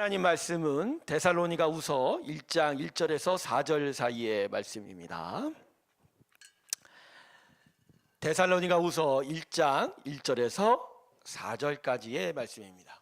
하나님 말씀은 데살로니가 우서 1장 1절에서 4절 사이의 말씀입니다. 데살로니가 우서 1장 1절에서 4절까지의 말씀입니다.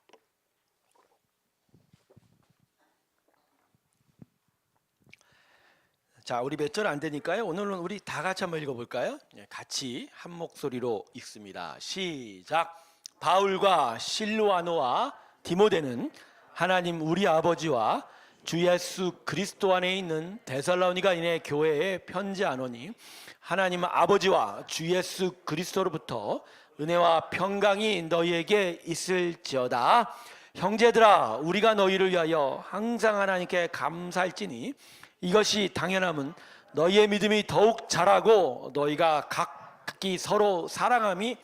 자, 우리 몇 절 안 되니까요. 오늘은 우리 다 같이 한번 읽어볼까요? 예, 같이 한 목소리로 읽습니다. 시작. 바울과 실로아노와 디모데는 하나님 우리 아버지와 주 예수 그리스도 안에 있는 데살로니가인의 교회에 편지하노니 하나님 아버지와 주 예수 그리스도로부터 은혜와 평강이 너희에게 있을지어다. 형제들아, 우리가 너희를 위하여 항상 하나님께 감사할지니 이것이 당연함은 너희의 믿음이 더욱 자라고 너희가 각기 서로 사랑함이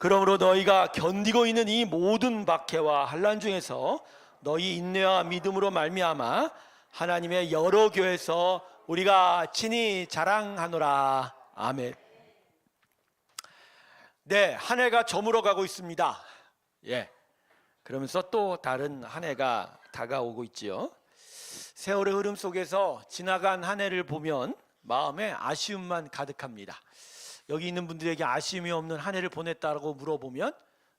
그러므로 너희가 견디고 있는 이 모든 박해와 환란 중에서 너희 인내와 믿음으로 말미암아 하나님의 여러 교회에서 우리가 친히 자랑하노라. 아멘. 네, 한 해가 저물어 가고 있습니다. 예. 그러면서 또 다른 한 해가 다가오고 있지요. 세월의 흐름 속에서 지나간 한 해를 보면 마음에 아쉬움만 가득합니다. 여기 있는 분들에게 아쉬움이 없는 한 해를 보냈다고 물어보면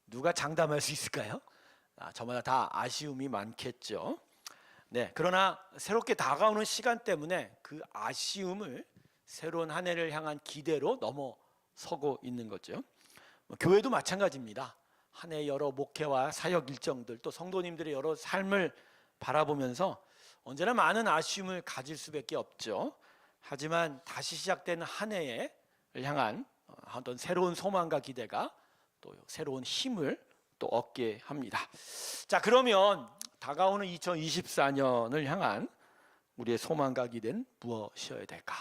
누가 장담할 수 있을까요? 아, 저마다 다 아쉬움이 많겠죠. 네, 그러나 새롭게 다가오는 시간 때문에 그 아쉬움을 새로운 한 해를 향한 기대로 넘어서고 있는 거죠. 뭐, 교회도 마찬가지입니다. 한 해 여러 목회와 사역 일정들 또 성도님들의 여러 삶을 바라보면서 언제나 많은 아쉬움을 가질 수밖에 없죠. 하지만 다시 시작되는 한 해를 향한 어, 어떤 새로운 소망과 기대가 또 새로운 힘을 또 얻게 합니다. 자, 그러면 다가오는 2024년을 향한 우리의 소망과 기대는 무엇이어야 될까?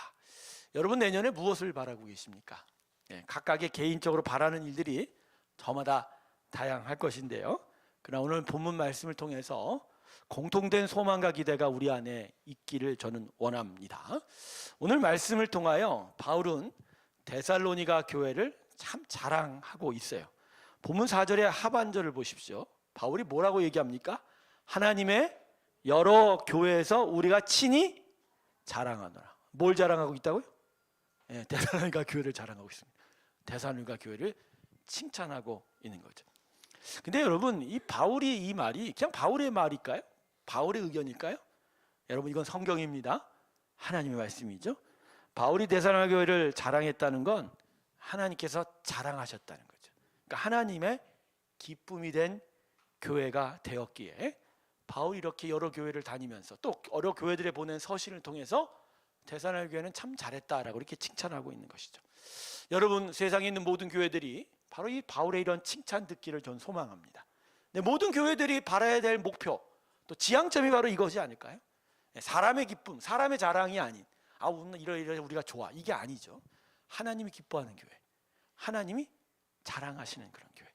여러분 내년에 무엇을 바라고 계십니까? 예, 각각의 개인적으로 바라는 일들이 저마다 다양할 것인데요. 그러나 오늘 본문 말씀을 통해서 공통된 소망과 기대가 우리 안에 있기를 저는 원합니다. 오늘 말씀을 통하여 바울은 데살로니가 교회를 참 자랑하고 있어요. 본문 4절의 하반절을 보십시오. 바울이 뭐라고 얘기합니까? 하나님의 여러 교회에서 우리가 친히 자랑하노라. 뭘 자랑하고 있다고요? 예, 데살로니가 교회를 자랑하고 있습니다. 데살로니가 교회를 칭찬하고 있는 거죠. 근데 여러분 이 바울이 이 말이 그냥 바울의 말일까요? 바울의 의견일까요? 여러분 이건 성경입니다. 하나님의 말씀이죠. 바울이 데살로니가 교회를 자랑했다는 건 하나님께서 자랑하셨다는 거죠. 그러니까 하나님의 기쁨이 된 교회가 되었기에 바울이 이렇게 여러 교회를 다니면서 또 여러 교회들에 보낸 서신을 통해서 데살로니가 교회는 참 잘했다라고 이렇게 칭찬하고 있는 것이죠. 여러분 세상에 있는 모든 교회들이 바로 이 바울의 이런 칭찬 듣기를 전 소망합니다. 네, 모든 교회들이 바라야 될 목표 또 지향점이 바로 이것이 아닐까요? 네, 사람의 기쁨, 사람의 자랑이 아닌 아 오늘 이러이러 우리가 좋아 이게 아니죠. 하나님이 기뻐하는 교회, 하나님이 자랑하시는 그런 교회.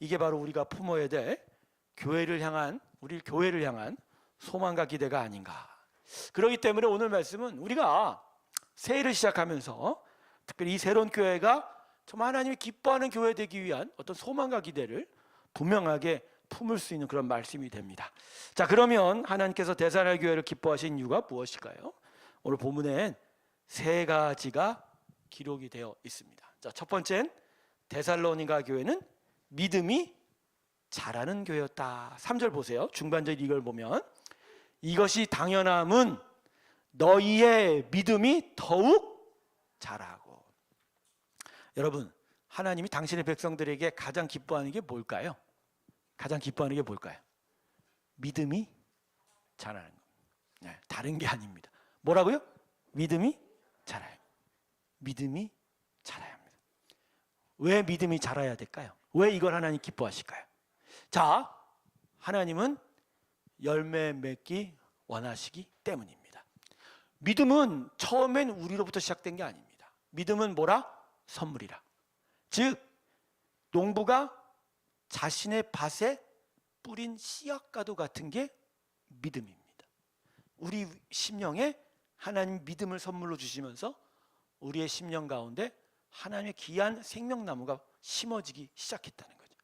이게 바로 우리가 품어야 될 교회를 향한 우리 교회를 향한 소망과 기대가 아닌가. 그렇기 때문에 오늘 말씀은 우리가 새해를 시작하면서 특별히 이 새로운 교회가 정말 하나님이 기뻐하는 교회 되기 위한 어떤 소망과 기대를 분명하게 품을 수 있는 그런 말씀이 됩니다. 자, 그러면 하나님께서 대사할 교회를 기뻐하신 이유가 무엇일까요? 오늘 본문엔 세 가지가 기록이 되어 있습니다. 자, 첫 번째는 데살로니가 교회는 믿음이 잘하는 교회였다. 3절 보세요. 중반절 이걸 보면 이것이 당연함은 너희의 믿음이 더욱 자라고. 여러분, 하나님이 당신의 백성들에게 가장 기뻐하는 게 뭘까요? 가장 기뻐하는 게 뭘까요? 믿음이 자라는 것. 네, 다른 게 아닙니다. 뭐라고요? 믿음이 자라요. 믿음이 자라야 합니다. 왜 믿음이 자라야 될까요? 왜 이걸 하나님 기뻐하실까요? 자, 하나님은 열매 맺기 원하시기 때문입니다. 믿음은 처음엔 우리로부터 시작된 게 아닙니다. 믿음은 뭐라? 선물이라. 즉, 농부가 자신의 밭에 뿌린 씨앗과도 같은 게 믿음입니다. 우리 심령에 하나님 믿음을 선물로 주시면서 우리의 심령 가운데 하나님의 귀한 생명나무가 심어지기 시작했다는 거죠.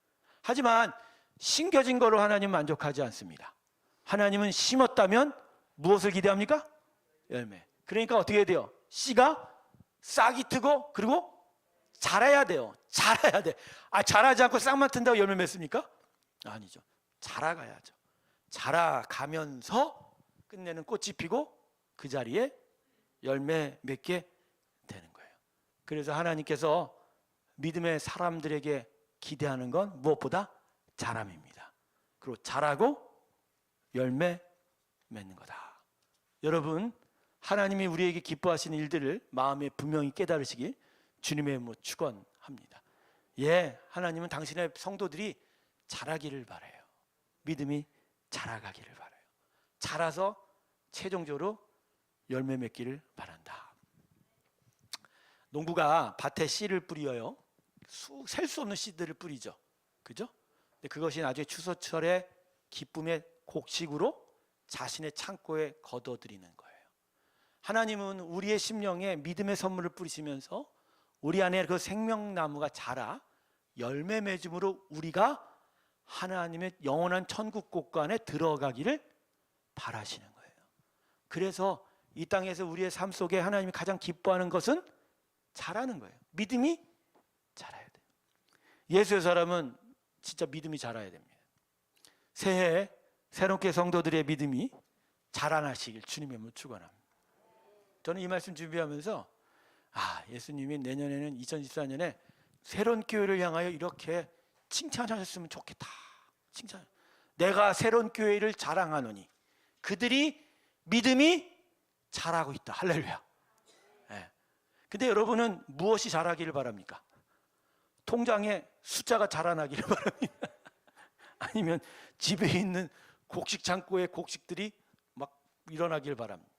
하지만 심겨진 거로 하나님 만족하지 않습니다. 하나님은 심었다면 무엇을 기대합니까? 열매. 그러니까 어떻게 돼요? 씨가 싹이 트고 그리고 자라야 돼요. 자라야 돼. 아 자라지 않고 싹만 튼다고 열매 맺습니까? 아니죠. 자라가야죠. 자라가면서 끝내는 꽃이 피고 그 자리에 열매 맺게 되는 거예요. 그래서 하나님께서 믿음의 사람들에게 기대하는 건 무엇보다 자람입니다. 그리고 자라고 열매 맺는 거다. 여러분, 하나님이 우리에게 기뻐하시는 일들을 마음에 분명히 깨달으시길 주님의 이름으로 축원합니다. 예, 하나님은 당신의 성도들이 자라기를 바래요. 믿음이 자라가기를 바래요. 자라서 최종적으로 열매 맺기를 바란다. 농부가 밭에 씨를 뿌려요. 셀 수 없는 씨들을 뿌리죠. 그죠? 근데 그것이 나중에 추수철의 기쁨의 곡식으로 자신의 창고에 거둬들이는 거예요. 하나님은 우리의 심령에 믿음의 선물을 뿌리시면서 우리 안에 그 생명나무가 자라 열매 맺음으로 우리가 하나님의 영원한 천국 곳간에 들어가기를 바라시는 거예요. 그래서 이 땅에서 우리의 삶 속에 하나님이 가장 기뻐하는 것은 자라는 거예요. 믿음이 자라야 돼요. 예수의 사람은 진짜 믿음이 자라야 됩니다. 새해 새롭게 성도들의 믿음이 자라나시길 주님의 이름으로 축원합니다. 저는 이 말씀 준비하면서 아 예수님이 내년에는 2014년에 새로운 교회를 향하여 이렇게 칭찬하셨으면 좋겠다. 칭찬. 내가 새로운 교회를 자랑하노니 그들이 믿음이 자라고 있다. 할렐루야. 예. 근데 여러분은 무엇이 자라기를 바랍니까? 통장에 숫자가 자라나기를 바랍니다. 아니면 집에 있는 곡식 창고에 곡식들이 막 일어나길 바랍니다.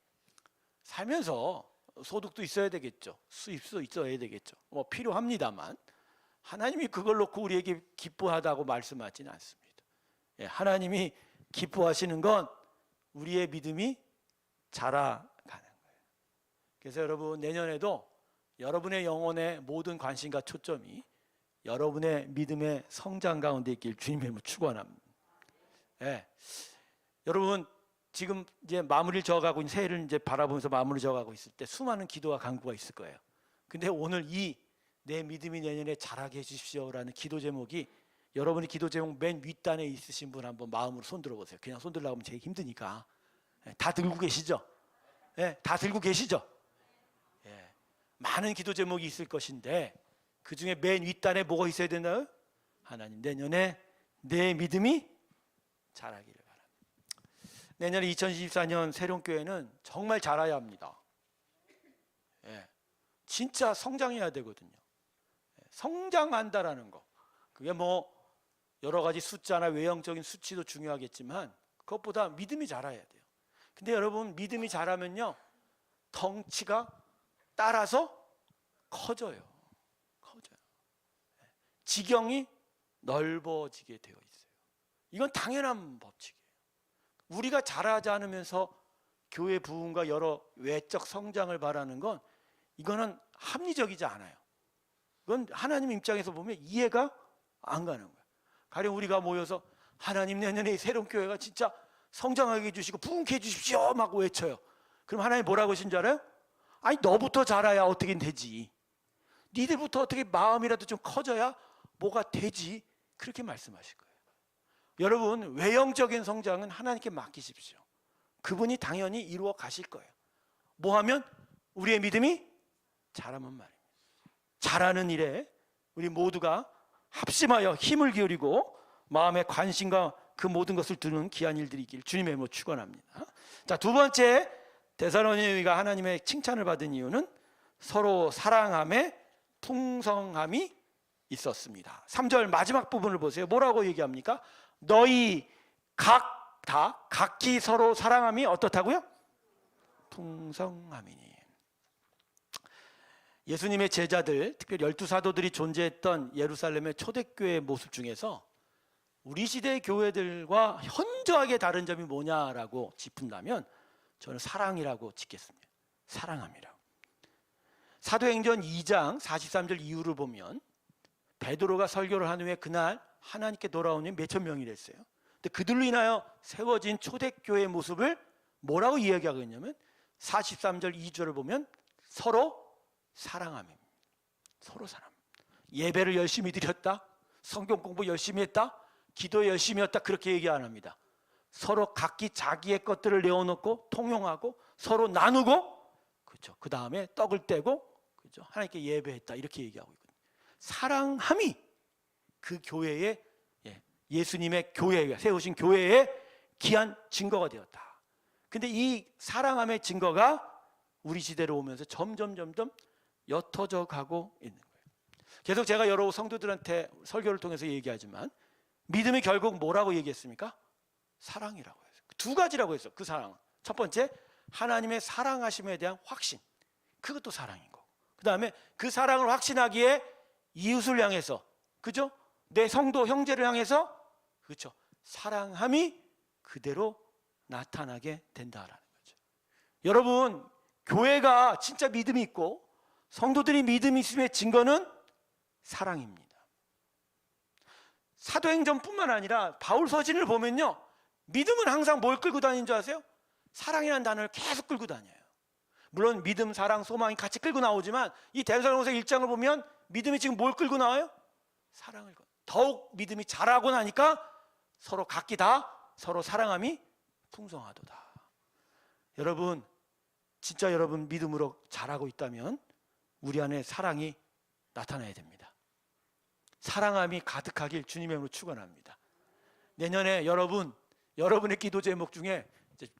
살면서 소득도 있어야 되겠죠. 수입도 있어야 되겠죠. 뭐 필요합니다만 하나님이 그걸 놓고 우리에게 기뻐하다고 말씀하지는 않습니다. 예, 하나님이 기뻐하시는 건 우리의 믿음이 거예요. 그래서 여러분 내년에도 여러분의 영혼의 모든 관심과 초점이 여러분의 믿음의 성장 가운데 있길 주님의 이름으로 축원합니다. 예. 여러분 지금 이제 마무리를 저어가고 새해를 이제 바라보면서 마무리 저어가고 있을 때 수많은 기도와 간구가 있을 거예요. 근데 오늘 이 내 믿음이 내년에 자라게 해주십시오라는 기도 제목이 여러분이 기도 제목 맨 윗단에 있으신 분 한번 마음으로 손 들어 보세요. 그냥 손 들라고 하면 제일 힘드니까 예, 다 들고 계시죠? 예, 다 들고 계시죠? 예, 많은 기도 제목이 있을 것인데 그 중에 맨 윗단에 뭐가 있어야 되나요? 하나님 내년에 내 믿음이 자라기를 바랍니다. 내년 2024년 새로운 교회는 정말 자라야 합니다. 예, 진짜 성장해야 되거든요. 예, 성장한다라는 거. 그게 뭐 여러 가지 숫자나 외형적인 수치도 중요하겠지만 그것보다 믿음이 자라야 돼요. 근데 여러분 믿음이 자라면요 덩치가 따라서 커져요. 커져요. 예, 지경이 넓어지게 되어 있어요. 이건 당연한 법칙이에요. 우리가 자라지 않으면서 교회 부흥과 여러 외적 성장을 바라는 건 이거는 합리적이지 않아요. 그건 하나님 입장에서 보면 이해가 안 가는 거예요. 가령 우리가 모여서 하나님 내년에 새로운 교회가 진짜 성장하게 해주시고 부흥케 해주십시오 막 외쳐요. 그럼 하나님 뭐라고 하신 줄 알아요? 아니 너부터 자라야 어떻게 되지. 니들부터 어떻게 마음이라도 좀 커져야 뭐가 되지. 그렇게 말씀하실 거예요. 여러분 외형적인 성장은 하나님께 맡기십시오. 그분이 당연히 이루어 가실 거예요. 뭐 하면 우리의 믿음이 자라면 말입니다. 자라는 일에 우리 모두가 합심하여 힘을 기울이고 마음의 관심과 그 모든 것을 두는 귀한 일들이 있길 주님의 뭐 축원합니다. 자, 두 번째 데살로니가 하나님의 칭찬을 받은 이유는 서로 사랑함에 풍성함이 있었습니다. 3절 마지막 부분을 보세요. 뭐라고 얘기합니까? 너희 각 다 각기 서로 사랑함이 어떻다고요? 풍성함이니. 예수님의 제자들, 특별히 열두 사도들이 존재했던 예루살렘의 초대교회 모습 중에서 우리 시대의 교회들과 현저하게 다른 점이 뭐냐라고 짚은다면 저는 사랑이라고 짓겠습니다. 사랑함이라고. 사도행전 2장 43절 이후를 보면 베드로가 설교를 한 후에 그날 하나님께 돌아오는 몇천 명이랬어요. 근데 그들로 인하여 세워진 초대교회의 모습을 뭐라고 이야기하고 있냐면 43절 2절을 보면 서로 사랑함입니다. 서로 사랑. 예배를 열심히 드렸다. 성경 공부 열심히 했다. 기도 열심히 했다. 그렇게 얘기 안 합니다. 서로 각기 자기의 것들을 내어놓고 통용하고 서로 나누고 그렇죠. 그 다음에 떡을 떼고 그렇죠. 하나님께 예배했다 이렇게 얘기하고 있거든요. 사랑함이 그 교회의 예, 예수님의 교회가 세우신 교회의 귀한 증거가 되었다. 근데 이 사랑함의 증거가 우리 시대로 오면서 점점 점점 옅어져 가고 있는 거예요. 계속 제가 여러 성도들한테 설교를 통해서 얘기하지만 믿음이 결국 뭐라고 얘기했습니까? 사랑이라고 했어요. 두 가지라고 했어요. 그 사랑. 첫 번째 하나님의 사랑하심에 대한 확신. 그것도 사랑인 거고. 그 다음에 그 사랑을 확신하기에 이웃을 향해서 그죠? 내 성도 형제를 향해서 그렇죠. 사랑함이 그대로 나타나게 된다라는 거죠. 여러분, 교회가 진짜 믿음이 있고 성도들이 믿음이 있음의 증거는 사랑입니다. 사도행전뿐만 아니라 바울 서신을 보면요. 믿음은 항상 뭘 끌고 다니는 줄 아세요? 사랑이라는 단어를 계속 끌고 다녀요. 물론 믿음, 사랑, 소망이 같이 끌고 나오지만 이 대사로서 1장을 보면 믿음이 지금 뭘 끌고 나와요? 사랑을. 더욱 믿음이 자라고 나니까 서로 각기 다 서로 사랑함이 풍성하도다. 여러분, 진짜 여러분 믿음으로 자라고 있다면 우리 안에 사랑이 나타나야 됩니다. 사랑함이 가득하길 주님의 이름으로 축원합니다. 내년에 여러분 여러분의 기도 제목 중에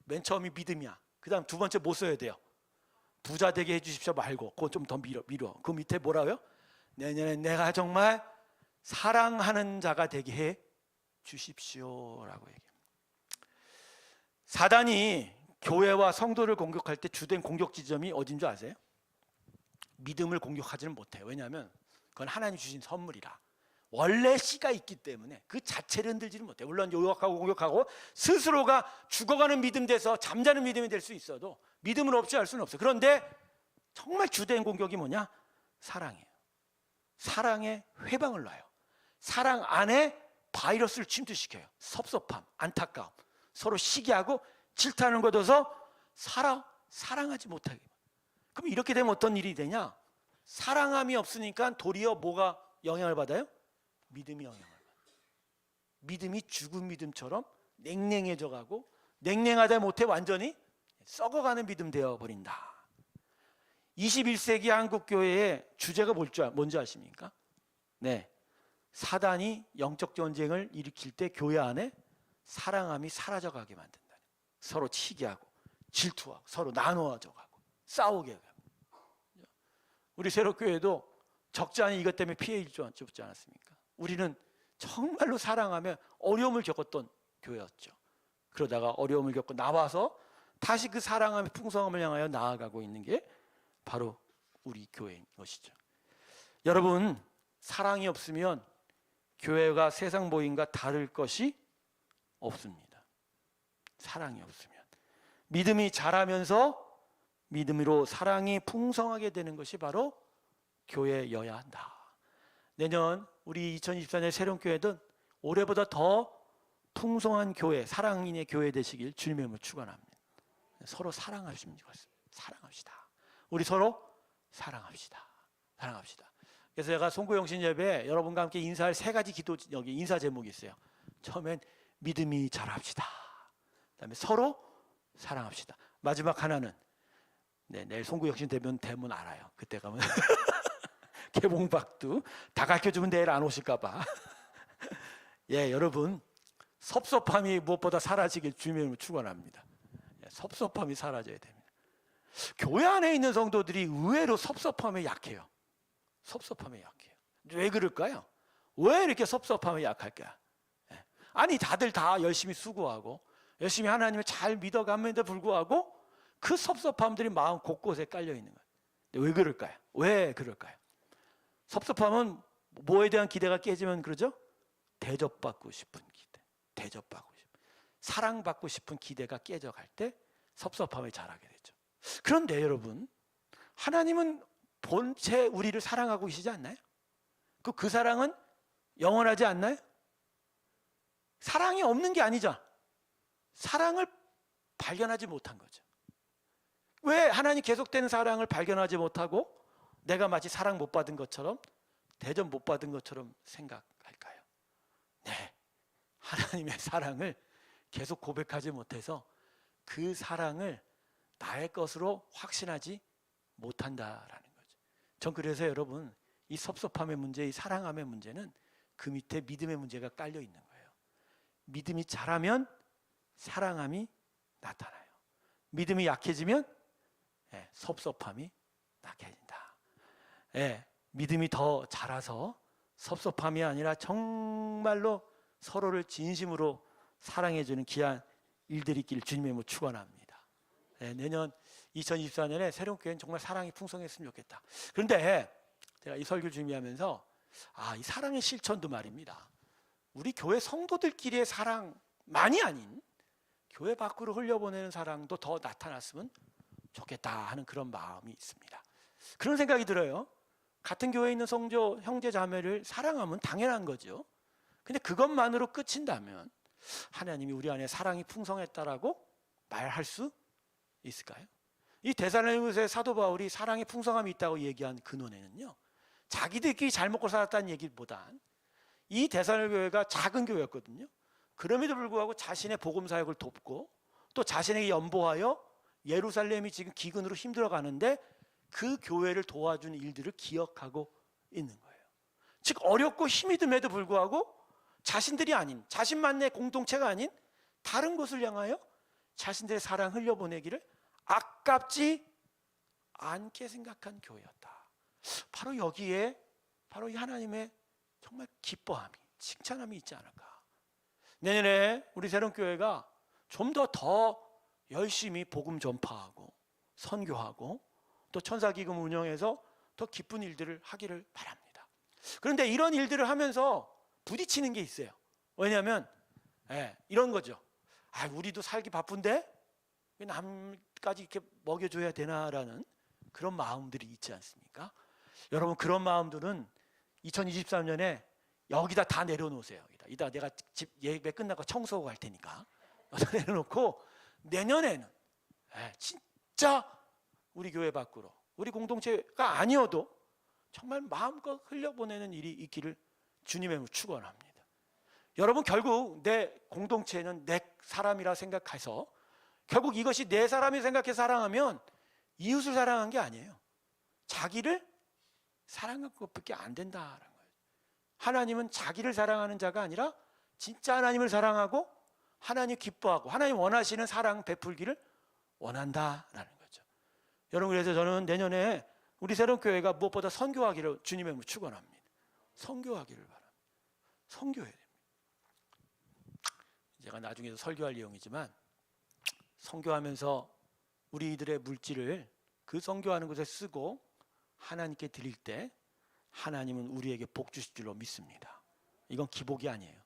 맨 처음이 믿음이야. 그다음 두 번째 뭐 써야 돼요? 부자 되게 해주십시오 말고 그거 좀더 밀어 밀어. 그 밑에 뭐라고요? 내년에 내가 정말 사랑하는 자가 되게 해 주십시오라고 얘기합니다. 사단이 교회와 성도를 공격할 때 주된 공격 지점이 어딘 줄 아세요? 믿음을 공격하지는 못해요. 왜냐하면 그건 하나님 주신 선물이라. 원래 씨가 있기 때문에 그 자체를 흔들지는 못해요. 물론 요약하고 공격하고 스스로가 죽어가는 믿음 돼서 잠자는 믿음이 될 수 있어도 믿음을 없이 할 수는 없어요. 그런데 정말 주된 공격이 뭐냐? 사랑이에요. 사랑에 회방을 놔요. 사랑 안에 바이러스를 침투시켜요. 섭섭함, 안타까움, 서로 시기하고 질타하는 것 둬서 살아 사랑하지 못하게. 그럼 이렇게 되면 어떤 일이 되냐? 사랑함이 없으니까 도리어 뭐가 영향을 받아요? 믿음이 영향을 받아요. 믿음이 죽은 믿음처럼 냉랭해져 가고 냉랭하다 못해 완전히 썩어가는 믿음 되어 버린다. 21세기 한국 교회의 주제가 아- 뭔지 아십니까? 네. 사단이 영적 전쟁을 일으킬 때 교회 안에 사랑함이 사라져 가게 만든다. 서로 치기하고 질투하고 서로 나누어져 가고 싸우게 하고. 우리 새롭 교회도 적잖이 이것 때문에 피해 입지 않았습니까? 우리는 정말로 사랑하며 어려움을 겪었던 교회였죠. 그러다가 어려움을 겪고 나와서 다시 그 사랑함의 풍성함을 향하여 나아가고 있는 게 바로 우리 교회인 것이죠. 여러분, 사랑이 없으면 교회가 세상 모임과 다를 것이 없습니다. 사랑이 없으면 믿음이 자라면서 믿음으로 사랑이 풍성하게 되는 것이 바로 교회여야 한다. 내년 우리 2024년 새로운 교회든 올해보다 더 풍성한 교회, 사랑인의 교회 되시길 주님의 이름으로 축원합니다. 서로 사랑하십니다. 사랑합시다. 우리 서로 사랑합시다. 사랑합시다. 그래서 제가 송구영신 예배 여러분과 함께 인사할 세 가지 기도 여기 인사 제목이 있어요. 처음엔 믿음이 자랍시다. 그다음에 서로 사랑합시다. 마지막 하나는 네, 내일 송구영신 대면 대문 알아요. 그때 가면 개봉박도 다 가르쳐주면 내일 안 오실까봐. 예, 여러분 섭섭함이 무엇보다 사라지길 주님을 축원합니다. 예, 섭섭함이 사라져야 됩니다. 교회 안에 있는 성도들이 의외로 섭섭함에 약해요. 섭섭함에 약해요. 왜 그럴까요? 왜 이렇게 섭섭함에 약할까? 예. 아니 다들 다 열심히 수고하고 열심히 하나님을 잘 믿어감에도 불구하고 그 섭섭함들이 마음 곳곳에 깔려 있는 거예요. 왜 그럴까요? 왜 그럴까요? 섭섭함은 뭐에 대한 기대가 깨지면 그러죠? 대접받고 싶은 기대, 대접받고 싶은, 사랑받고 싶은 기대가 깨져갈 때 섭섭함을 자라게 되죠. 그런데 여러분, 하나님은 본체 우리를 사랑하고 계시지 않나요? 그, 그 사랑은 영원하지 않나요? 사랑이 없는 게 아니잖아. 사랑을 발견하지 못한 거죠. 왜 하나님 계속되는 사랑을 발견하지 못하고 내가 마치 사랑 못 받은 것처럼 대접 못 받은 것처럼 생각할까요? 네. 하나님의 사랑을 계속 고백하지 못해서 그 사랑을 나의 것으로 확신하지 못한다라는 거죠. 전 그래서 여러분 이 섭섭함의 문제, 이 사랑함의 문제는 그 밑에 믿음의 문제가 깔려 있는 거예요. 믿음이 자라면 사랑함이 나타나요. 믿음이 약해지면 예, 섭섭함이 약해진다. 예, 믿음이 더 자라서 섭섭함이 아니라 정말로 서로를 진심으로 사랑해주는 귀한 일들이 있기를 주님의 모 축원합니다. 예, 내년 2024년에 새로운 교회는 정말 사랑이 풍성했으면 좋겠다. 그런데 제가 이 설교 준비하면서 아, 이 사랑의 실천도 말입니다. 우리 교회 성도들끼리의 사랑만이 아닌 교회 밖으로 흘려보내는 사랑도 더 나타났으면 좋겠다 하는 그런 마음이 있습니다. 그런 생각이 들어요. 같은 교회에 있는 성조 형제 자매를 사랑하면 당연한 거죠. 근데 그것만으로 끝인다면 하나님이 우리 안에 사랑이 풍성했다라고 말할 수 있을까요? 이 대사로니가서의 사도 바울이 사랑의 풍성함이 있다고 얘기한 근원에는요. 자기들끼리 잘 먹고 살았다는 얘기보단 이 대사로니 교회가 작은 교회였거든요. 그럼에도 불구하고 자신의 복음 사역을 돕고 또 자신에게 연보하여 예루살렘이 지금 기근으로 힘들어 가는데 그 교회를 도와준 일들을 기억하고 있는 거예요. 즉 어렵고 힘이 듦에도 불구하고 자신들이 아닌 자신만의 공동체가 아닌 다른 곳을 향하여 자신들의 사랑 흘려보내기를 아깝지 않게 생각한 교회였다. 바로 여기에 바로 이 하나님의 정말 기뻐함이 칭찬함이 있지 않을까. 내년에 우리 새로운 교회가 좀 더더 열심히 복음 전파하고 선교하고 또 천사 기금 운영해서 더 기쁜 일들을 하기를 바랍니다. 그런데 이런 일들을 하면서 부딪히는 게 있어요. 왜냐하면 예, 이런 거죠. 아, 우리도 살기 바쁜데 왜 남까지 이렇게 먹여줘야 되나라는 그런 마음들이 있지 않습니까? 여러분 그런 마음들은 2023년에 여기다 다 내려놓으세요. 여기다. 이따 내가 집 예배 끝나고 청소하고 갈 테니까 내려놓고 내년에는 예, 진짜 우리 교회 밖으로 우리 공동체가 아니어도 정말 마음껏 흘려보내는 일이 있기를 주님의 축원합니다. 여러분 결국 내 공동체는 내 사람이라 생각해서 결국 이것이 내 사람이 생각해 사랑하면 이웃을 사랑한 게 아니에요. 자기를 사랑한 것밖에 안 된다라는 거예요. 하나님은 자기를 사랑하는 자가 아니라 진짜 하나님을 사랑하고 하나님 기뻐하고 하나님 원하시는 사랑 베풀기를 원한다라는 거죠. 여러분 그래서 저는 내년에 우리 새로운 교회가 무엇보다 선교하기를 주님의 모 축원합니다. 선교하기를 바랍니다. 선교해야 됩니다. 제가 나중에도 설교할 내용이지만 선교하면서 우리들의 물질을 그 선교하는 곳에 쓰고 하나님께 드릴 때 하나님은 우리에게 복 주실 줄로 믿습니다. 이건 기복이 아니에요.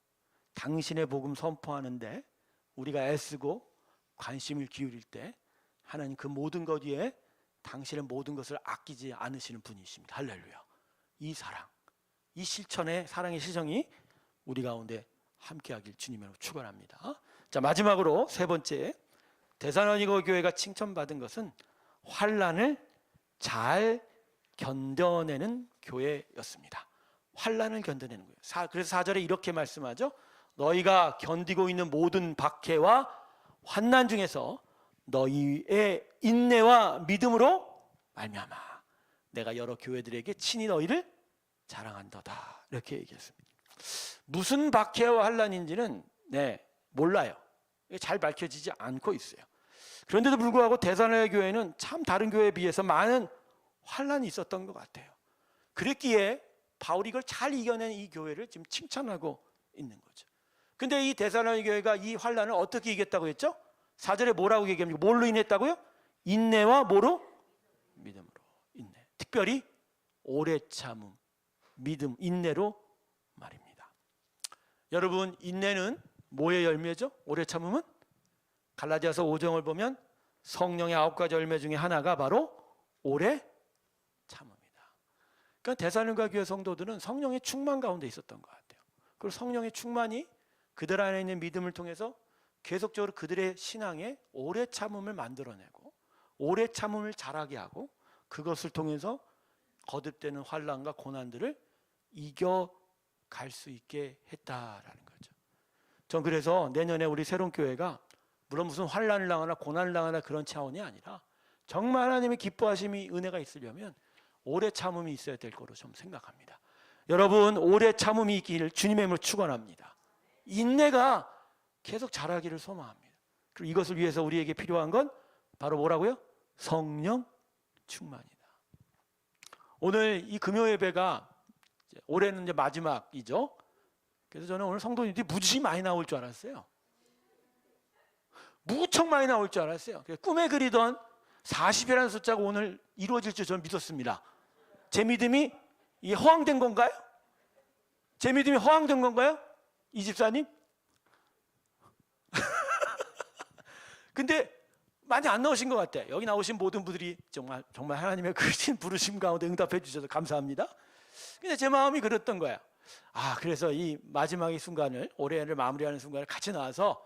당신의 복음 선포하는데 우리가 애쓰고 관심을 기울일 때 하나님 그 모든 것 위에 당신의 모든 것을 아끼지 않으시는 분이십니다. 할렐루야. 이 사랑, 이 실천의 사랑의 시정이 우리 가운데 함께하길 주님으로 축원합니다. 자 마지막으로 세 번째 대사로니가 교회가 칭찬받은 것은 환란을 잘 견뎌내는 교회였습니다. 환란을 견뎌내는 거예요. 사- 그래서 4절에 이렇게 말씀하죠. 너희가 견디고 있는 모든 박해와 환난 중에서 너희의 인내와 믿음으로 말미암아 내가 여러 교회들에게 친히 너희를 자랑한다다. 이렇게 얘기했습니다. 무슨 박해와 환란인지는 네, 몰라요. 잘 밝혀지지 않고 있어요. 그런데도 불구하고 대산의 교회는 참 다른 교회에 비해서 많은 환란이 있었던 것 같아요. 그랬기에 바울이 이걸 잘 이겨낸 이 교회를 지금 칭찬하고 있는 거죠. 근데 이 대사로니 교회가 이 환란을 어떻게 이겼다고 했죠? 4절에 뭐라고 얘기합니까? 뭘로 인했다고요? 인내와 뭐로? 믿음으로. 인내. 특별히 오래 참음, 믿음, 인내로 말입니다. 여러분, 인내는 뭐의 열매죠? 오래 참음은 갈라디아서 5장을 보면 성령의 아홉 가지 열매 중에 하나가 바로 오래 참음이다. 그러니까 대사님과 교회 성도들은 성령의 충만 가운데 있었던 것 같아요. 그리고 성령의 충만이 그들 안에 있는 믿음을 통해서 계속적으로 그들의 신앙에 오래 참음을 만들어내고 오래 참음을 자라게 하고 그것을 통해서 거듭되는 환란과 고난들을 이겨 갈 수 있게 했다라는 거죠. 전 그래서 내년에 우리 새로운 교회가 물론 무슨 환란을 당하나 고난을 당하나 그런 차원이 아니라 정말 하나님의 기뻐하심이 은혜가 있으려면 오래 참음이 있어야 될 거로 좀 생각합니다. 여러분 오래 참음이 있기를 주님의 이름으로 축원합니다. 인내가 계속 자라기를 소망합니다. 그리고 이것을 위해서 우리에게 필요한 건 바로 뭐라고요? 성령 충만이다. 오늘 이 금요 예배가 올해는 이제 마지막이죠. 그래서 저는 오늘 성도님들이 무지 많이 나올 줄 알았어요. 무척 많이 나올 줄 알았어요. 꿈에 그리던 40이라는 숫자가 오늘 이루어질 줄 저는 믿었습니다. 제 믿음이 이 허황된 건가요? 제 믿음이 허황된 건가요? 이 집사님? 근데 많이 안 나오신 것 같아. 여기 나오신 모든 분들이 정말 정말 하나님의 크신 부르심 가운데 응답해 주셔서 감사합니다. 근데 제 마음이 그랬던 거야. 아, 그래서 이 마지막의 순간을 올해를 마무리하는 순간을 같이 나와서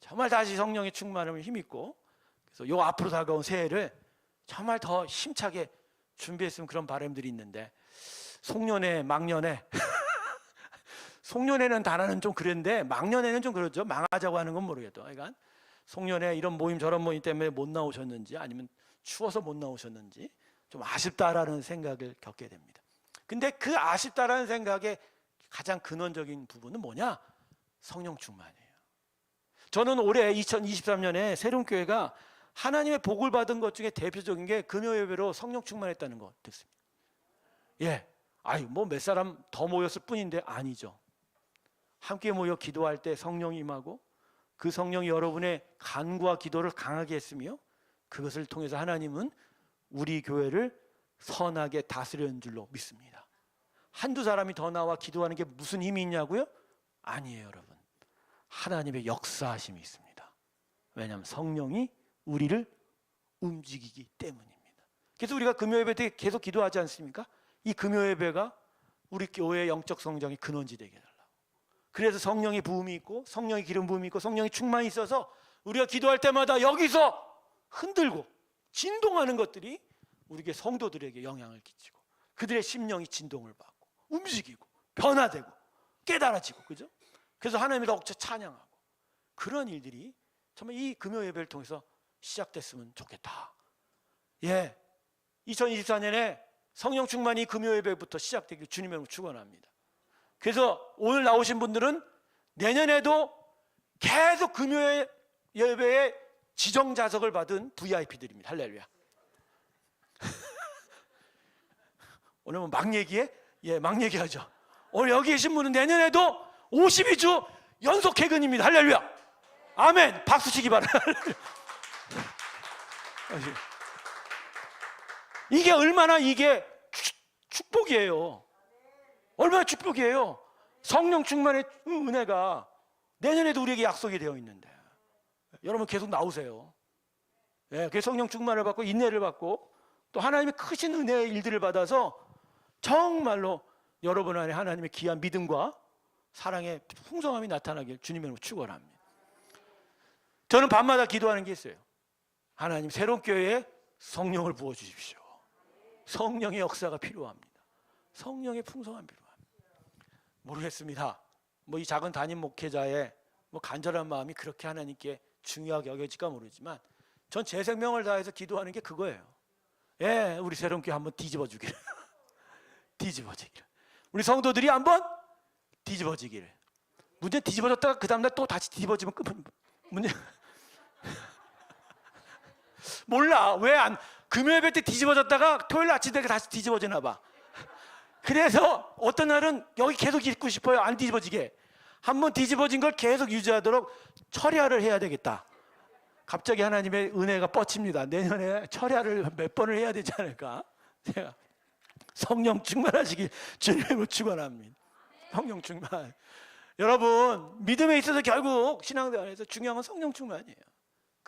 정말 다시 성령의 충만함을 힘입고 그래서 요 앞으로 다가온 새해를 정말 더 힘차게 준비했으면 그런 바람들이 있는데 송년회, 막년회 송년회는 단어는 좀 그랬는데 막년회는 좀 그렇죠. 망하자고 하는 건 모르겠다. 그러니까 송년회 이런 모임 저런 모임 때문에 못 나오셨는지 아니면 추워서 못 나오셨는지 좀 아쉽다라는 생각을 겪게 됩니다. 근데 그 아쉽다라는 생각의 가장 근원적인 부분은 뭐냐? 성령 충만이에요. 저는 올해 2023년에 새로운 교회가 하나님의 복을 받은 것 중에 대표적인 게 금요 예배로 성령 충만했다는 거 듣습니다. 예. 아이 뭐몇 사람 더 모였을 뿐인데 아니죠. 함께 모여 기도할 때 성령이 임하고 그 성령이 여러분의 간구와 기도를 강하게 했으며 그것을 통해서 하나님은 우리 교회를 선하게 다스리는 줄로 믿습니다. 한두 사람이 더 나와 기도하는 게 무슨 힘이 있냐고요? 아니에요, 여러분. 하나님의 역사하심이 있습니다. 왜냐하면 성령이 우리를 움직이기 때문입니다. 그래서 우리가 금요예배 때 계속 기도하지 않습니까? 이 금요예배가 우리 교회의 영적 성장의 근원지 되게. 그래서 성령의 부음이 있고 성령의 기름 부음이 있고 성령의 충만이 있어서 우리가 기도할 때마다 여기서 흔들고 진동하는 것들이 우리에게 성도들에게 영향을 끼치고 그들의 심령이 진동을 받고 움직이고 변화되고 깨달아지고 그죠? 그래서 하나님을 더욱더 찬양하고 그런 일들이 정말 이 금요 예배를 통해서 시작됐으면 좋겠다. 예. 2024년에 성령 충만이 금요 예배부터 시작되길 주님의 이름으로 축원합니다. 그래서 오늘 나오신 분들은 내년에도 계속 금요 예배에 지정 좌석을 받은 VIP들입니다. 할렐루야. 오늘 뭐막 얘기해? 예, 막 얘기하죠. 오늘 여기 계신 분은 내년에도 52주 연속 개근입니다. 할렐루야. 아멘. 박수 치기 바랍니다. 이게 얼마나 이게 축- 축복이에요. 얼마나 축복이에요. 성령 충만의 은혜가 내년에도 우리에게 약속이 되어 있는데 여러분 계속 나오세요. 예, 그 성령 충만을 받고 인내를 받고 또 하나님의 크신 은혜의 일들을 받아서 정말로 여러분 안에 하나님의 귀한 믿음과 사랑의 풍성함이 나타나길 주님의 축원합니다. 저는 밤마다 기도하는 게 있어요. 하나님 새로운 교회에 성령을 부어 주십시오. 성령의 역사가 필요합니다. 성령의 풍성함 필요합니다. 모르겠습니다. 뭐 이 작은 담임 목회자의 뭐 간절한 마음이 그렇게 하나님께 중요하게 여겨질까 모르지만 전 제 생명을 다해서 기도하는 게 그거예요. 예, 우리 새로운 교회 한번 뒤집어 주기를. 뒤집어 지기를. 우리 성도들이 한번 뒤집어 지기를. 문제 뒤집어졌다가 그 다음날 또 다시 뒤집어지면 끝. 문제 몰라 왜 안 금요일 때 뒤집어졌다가 토요일 아침 되게 다시 뒤집어지나 봐. 그래서 어떤 날은 여기 계속 있고 싶어요 안 뒤집어지게 한번 뒤집어진 걸 계속 유지하도록 철야를 해야 되겠다. 갑자기 하나님의 은혜가 뻗칩니다. 내년에 철야를 몇 번을 해야 되지 않을까? 제가 성령 충만하시길 주님을 축원합니다. 성령 충만. 여러분 믿음에 있어서 결국 신앙생활 안에서 중요한 건 성령 충만이에요.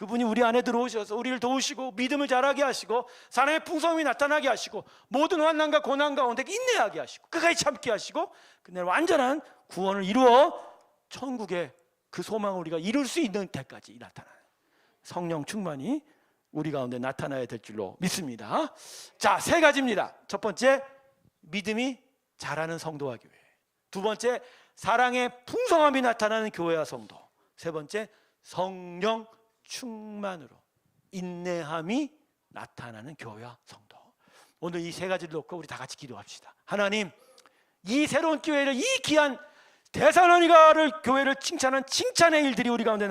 그분이 우리 안에 들어오셔서 우리를 도우시고 믿음을 자라게 하시고 사랑의 풍성함이 나타나게 하시고 모든 환난과 고난 가운데 인내하게 하시고 끝까지 참게 하시고 그날 완전한 구원을 이루어 천국에 그 소망을 우리가 이룰 수 있는 때까지 나타나는 성령 충만이 우리 가운데 나타나야 될 줄로 믿습니다. 자, 세 가지입니다. 첫 번째, 믿음이 자라는 성도와 교회. 두 번째, 사랑의 풍성함이 나타나는 교회와 성도. 세 번째, 성령 충만으로 인내함이 나타나는 교회와 성도. 오늘 이 세 가지를 놓고 우리 다 같이 기도합시다. 하나님, 이 새로운 기회를 이 귀한 대사로니가를 교회를 칭찬한 칭찬의 일들이 우리 가운데 나타나